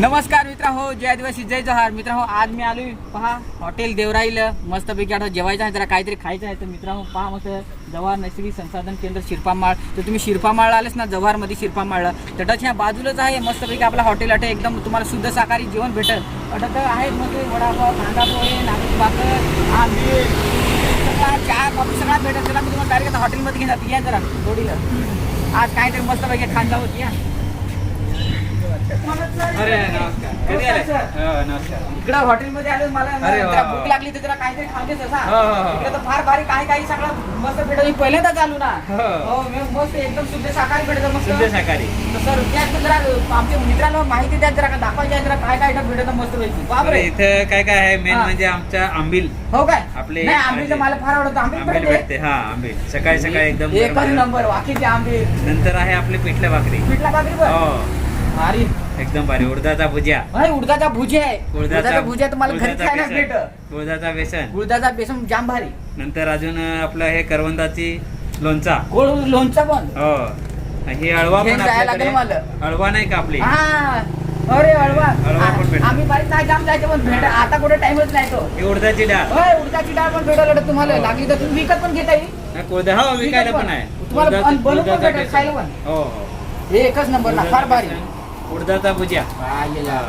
नमस्कार मित्र हो जय आदिवासी जय जोहार. मित्र हो आज मी आलो पहा हॉटेल देवराईल. मस्तपैकी आता जेवायचं आहे जरा काहीतरी खायचं आहे. तर मित्रांनो पहा मस्त जवाहर नैसर्गिक संसाधन केंद्र शिरपामाळ. तर तुम्ही शिरपामाळ आलेच ना जव्हारमध्ये शिरपामाळ. तर ह्या बाजूलाच आहे मस्तपैकी आपला हॉटेल अटे एकदम तुम्हाला शुद्ध शाकाहारी जेवण भेटेल. अटक आहे मग वडापाव कांदा पोहे नागपूर भाकर आंबील सगळा चहा कॉफी सगळा भेटेल. त्याला मी तुम्हाला डायरेक्ट हॉटेलमध्ये घेणार. या जरा जोडीला. आज काहीतरी मस्तपैकी खांदा होती या. अरे नमस्कार. कधी आले नमस्कार इकडं हॉटेलमध्ये आलो मला अरे वा, जरा वा. भूक लागली तर जरा काहीतरी हो, हो, हो. इकडे तर फार भारी काही काही सगळं मस्त भेटत मी पहिल्यांदाच आलो ना. हो. हो मी मस्त एकदम शुद्ध शाकाहारी भेटत मस्त. शुद्ध शाकाहारी. तर सर त्यात जरा आमच्या मित्रांना माहिती द्या जरा दाखवायची आहे जरा काय काय भेटत मस्त पैकी बापरे. इथं काय काय आहे? मेन हा. म्हणजे आमच्या आंबील. हो काय? आपले नाही आंबीचं मला फार आवडतं. आंबील आंबील भेटते. भेटते. हा आंबील. सकाळी सकाळी एकदम एकच गरम. नंबर वाकीचे आंबील. नंतर आहे आपले पिठलं भाकरी. पिठला भाकरी पण? भारी. एकदम भारी. उडदाचा भुजिया. भाई उडदाचा भुजी आहे. उडदाचा भुजी आहे तुम्हाला घरी उडदाचा खायला बेसन, भेट उडदाचा बेसन. उडदाचा बेसन जाम भारी. नंतर अजून आपलं हे करवंदाची लोणचा. गोड लोणचं पण. हो. ही अळवा घेऊन पण जायला आपल्याकडे. लागेल अळवा नाही का आपली? हा. अरे अळवा अळवा पण भेटतो. आम्ही बारीक काय जाम जायचं पण भेट आता कुठे टाइमच नाही तो. ही उडदाची डाळ. होय उडदाची डाळ पण भेटायला तुम्हाला. हो. लागली तर तुम्ही विकत पण घेता येईल. हा, कोरडा हो विकायला पण. आहे. तुम्हाला उडदाचं- पण बनवून पण उडदाचं भेटेल, बेसन. खायला पण. हो हो. हे एकच नंबर ना फार भारी. बेसन, उडदाचा भुजिया हा. हा.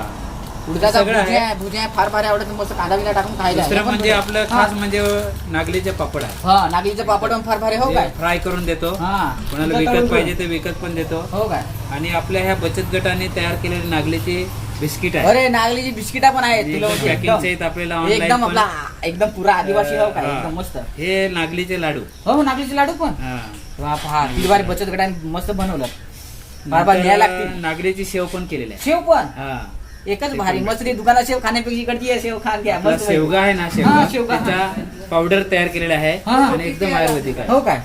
उडदाचा सगळं भुजिया आहे. फार भारी आवडत मस्त कांदा बिना टाकून खायला दुसरं हे पण म्हणजे. आपलं हा. खास म्हणजे नागलीचे पापड आहे हा नागलीचं पापड पण फार भारी हो काय फ्राय करून देतो हा कोणाला विकत पाहिजे. ते विकत पण देतो हो काय आणि आपल्या ह्या बचत गटाने तयार केलेली नागलीची बिस्किट आहे अरे नागलीची बिस्किटा पण आहेत तुला म्हणजे एकदम- आपल्याला एकदम. आपला एकदम पुरा आदिवासी हो काय हा. एकदम मस्त हे नागलीचे लाडू हो नागलीचे लाडू पण हा. वा पहा किलवारी बचत गटाने मस्त बनवलं लागतील नागलीची शेव पण केलेली आहे शेव पण हा एकच भारी मस्त दुकानात शेव खाण्यापेक्षा इकडची आहे शेव खान घ्या आपला मस्त शेवगा आहे ना हा, शेवगा शेवगा. त्याचा पावडर तयार केलेला आहे हा, हा. आणि एकदम आयुर्वेदिक आहे हो काय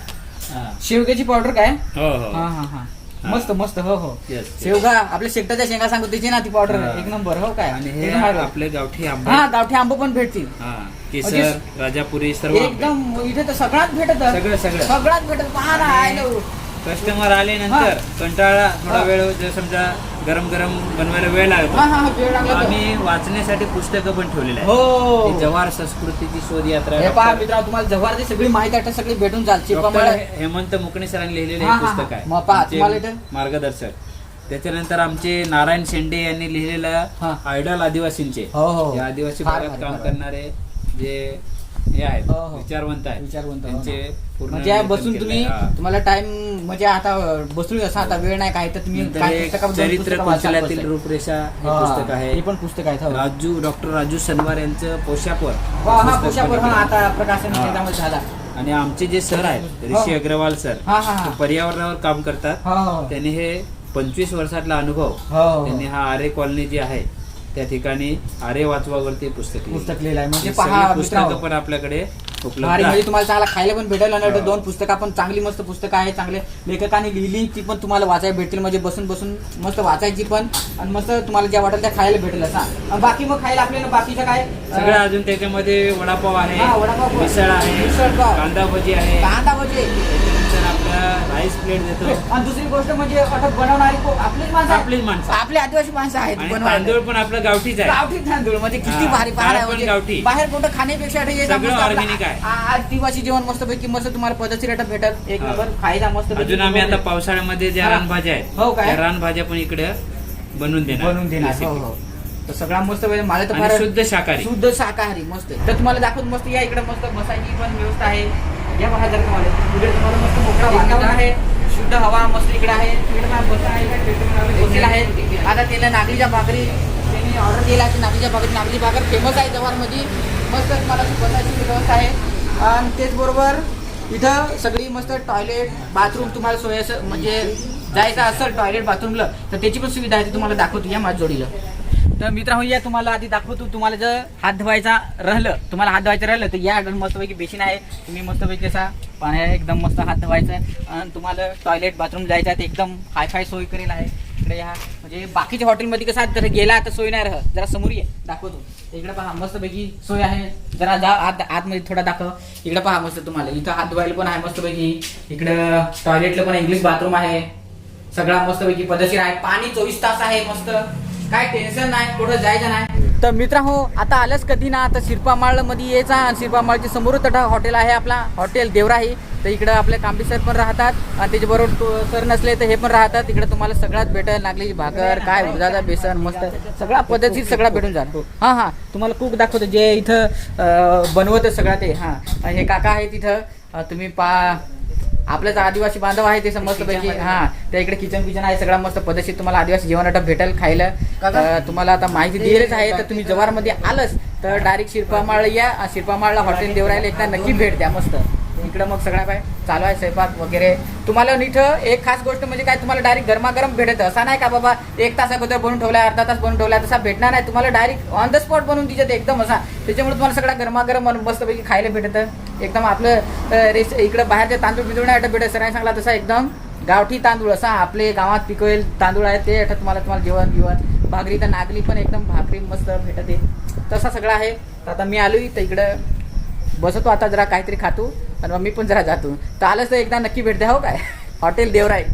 हा. शेवग्याची पावडर काय हो हा हो हा हा हा. मस्त मस्त हो हो Yes. शेवगा आपल्या शेकटाच्या शेंगा सांगतो त्याची ना ती पावडर. एक नंबर हो काय आणि हे एकदम भारी. आपले गावठी आंबे हा गावठी आंबो पण भेटतील हा म्हणजे केसर राजापुरी सर्व आंबे. एकदम इथे तर सगळ्यात भेटत सगळं सगळं सगळ्यात भेटत पहा ना आयलो. कस्टमर आले नंतर कंटाळा थोडा. वेळ जर समजा गरम गरम बनवायला वेळ लागतो हा हा हा, वेळ लागला तर. आम्ही वाचण्यासाठी पुस्तकं पण ठेवलेले आहे हो ही जव्हार संस्कृतीची शोध यात्रा हे पहा डॉक्टर- मित्रा तुम्हाला जव्हारची सगळी माहिती आहे सगळी भेटून जाल डॉक्टर हेमंत मुकणे सरांनी लिहिलेले हा, हे हा, पुस्तक हा. आहे मग पहा, आमचे तुम्हाला इथं- मार्गदर्शक त्याच्यानंतर आमचे नारायण शेंडे यांनी लिहिलेलं. आयडल आदिवासींचे हो हो आदिवासी फार भागात भारी, काम फार भारी. करणारे जे हे आहेत हो, हो. विचारवंत आहेत विचारवंत, हो त्यांचे. पूर्ण म्हणजे लेखन बसून केलंय. तुम्ही हा. तुम्हाला टाइम म्हणजे आता बसून असा आता वेळ नाही काय तर तुम्ही नंतर काय पुस्तकं- दोन चरित्र पुस्तकं कौशल्यातील बसाल. रूपरेषा हे हा, पुस्तक आहे हे पण पुस्तक आहे हो. राजू डॉक्टर राजू सनवार यांचं हा पुस्तक पोशापर पण. आता प्रकाशन हा. झाला आणि आमचे जे सर आहेत ऋषी हो. अग्रवाल सर हा हा हा ते पर्यावरणावर काम करतात हो हो त्यांनी हे पंचवीस वर्षातला अनुभव हो त्यांनी हा आरे कॉलनी जी आहे त्या ठिकाणी आरे वाचवावरती पुस्तक लिहिलं. पुस्तक लिहिलं आहे म्हणजे ही पहा पुस्तकं मित्रांनो, पण आपल्याकडे आहेत. म्हणजे तुम्हाला चांगला खायला पण भेटेल आणि. दोन पुस्तकं पण चांगली मस्त पुस्तकं आहे चांगले लेखकांनी लिहिली ती पण तुम्हाला वाचायला भेटतील म्हणजे बसून बसून मस्त वाचायची पण आणि मस्त तुम्हाला ज्या वाटेल त्या खायला भेटेल असं बाकी मग खायला आपल्याला बाकीचं काय सगळं अजून त्याच्यामध्ये वडापाव आहे हा, वडापाव. मिसळ आहे मिसळ. कांदा भजी आहे कांदा भजे राईस प्लेट देतो आणि दुसरी गोष्ट म्हणजे अटक बनवणारी को- आपलीच माणसं आहेत. आपलीच माणसं. आपले आदिवासी माणसं आहेत आणि बनवायला. तांदूळ पण आपलं गावठीच आहे गावठी तांदूळ म्हणजे किती हा, भारी डाळ पहाड आहे पण म्हणजे गावठी. बाहेर कुठं खाण्यापेक्षा हे एकदम सगळं मस्त आपलं organic आहे. आ- आदिवासी जेवण मस्त पैकी मस्त तुम्हाला पद्धतशीर रेटात भेटत एक हा. नंबर खायला मस्त अजून आम्ही आता पावसाळ्यामध्ये ज्या हा. रानभाज्या आहेत हो काय? त्या रानभाज्या पण इकडे बनवून देणार बनवून देणार हो. हो. तर सगळा मस्त म्हणजे मला तर आणि फार शुद्ध शाकाहारी शुद्ध शाकाहारी मस्त आहे. तर तुम्हाला दाखवून मस्त या इकडे मस्त बसायची पण व्यवस्था आहे या पहा जर तुम्हाला मस्त मोकळा वातावरण आहे. शुद्ध हवा मस्त इकडे आहे. बसा आता त्याला नागलीच्या भाकरी त्यांनी ऑर्डर केला की नागलीच्या भाकरी नागली भाकर फेमस आहे जव्हारमध्ये. मस्त तुम्हाला बसायची व्यवस्था आहे. आणि त्याचबरोबर इथं सगळी मस्त टॉयलेट बाथरूम तुम्हाला सोय असं म्हणजे जायचं असेल टॉयलेट बाथरूमला तर त्याची पण सुविधा आहे ती तुम्हाला दाखवतो या माझ्या जोडीला. तर मित्र या तुम्हाला आधी दाखवतो. तुम्हाला जर हात धुवायचा राहिलं तुम्हाला हात धुवायचं राहिलं तर या मस्तपैकी बेसिन आहे. तुम्ही मस्तपैकी असा पाण्या एकदम मस्त हात धुवायचा. आहे आणि तुम्हाला टॉयलेट बाथरूम जायचं आहे ते एकदम हाय फाय सोय करेल आहे. इकडे या. म्हणजे बाकीच्या हॉटेलमध्ये कसं जर गेला तर सोय नाही राहत. जरा समोर ये. दाखवतो. इकडे पहा मस्तपैकी सोय आहे. जरा जा आत आतमध्ये थोडा दाखव. इकडे पहा मस्त तुम्हाला. इथं हात धुवायला पण आहे मस्तपैकी. इकडं टॉयलेटला पण इंग्लिश बाथरूम आहे. सगळा मस्तपैकी पद्धतशीर आहे. पाणी चोवीस तास आहे मस्त. काय टेन्शन नाही कुठं जायचं नाही. तर मित्र हो आता आलंच कधी ना तर शिरपामाळमध्ये यायचा. आणि शिरपामाळच्या समोर तटा हॉटेल आहे आपला. हॉटेल देवराही तर इकडं आपले कांबी सर पण राहतात. आणि त्याच्याबरोबर सर नसले तर हे पण राहतात. इकडे तुम्हाला सगळ्यात भेटेल नागलीची भाकर काय उडदाचा बेसन मस्त. सगळा पद्धतीत सगळा भेटून जाणार. हां हां. तुम्हाला कुक दाखवतो. जे इथं बनवत बनवतं सगळं ते. हां. हे काका आहेत तिथं तुम्ही पा आपल्याच आदिवासी बांधव आहे ते मस्त पैकी हा. त्या इकडे किचन किचन आहे सगळा मस्त पद्धतशीर तुम्हाला आदिवासी जेवण वाटप भेटेल खायला. तुम्हाला आता माहिती दिलेलीच आहे तर तुम्ही जवारमध्ये आलंच तर डायरेक्ट शिरपामाळ या शिरपामाळला हॉटेल देवरायला एकदा नक्की भेट द्या मस्त. इकडं मग सगळं काय चालू आहे स्वयंपाक वगैरे. तुम्हाला इथं एक खास गोष्ट म्हणजे काय तुम्हाला डायरेक्ट गरमागरम भेटत. असा नाही का बाबा एक तास अगोदर बनून ठेवला अर्धा तास बनून ठेवला तसा भेटणार नाही. तुम्हाला डायरेक्ट ऑन द स्पॉट बनवून तिच्यात एकदम असा. त्याच्यामुळे तुम्हाला सगळा गरमागरम मस्तपैकी खायला भेटत. एकदम आपलं रेस इकडं बाहेरचे तांदूळ बिंदूळ नाही भेटत सरांनी सांगला तसा एकदम गावठी तांदूळ. असा आपले गावात पिकवेल तांदूळ आहे ते आठवत तुम्हाला तुम्हाला जेवण बिवण भाकरी तर नागली पण एकदम भाकरी मस्त भेटते. तसा सगळा आहे. तर आता मी आलो तर इकडं. बसतो आता जरा काहीतरी खातो. आणि मग मी पण जरा जातो. तर आलंच तर एकदा नक्की भेट द्या हो काय? हॉटेल देवराय.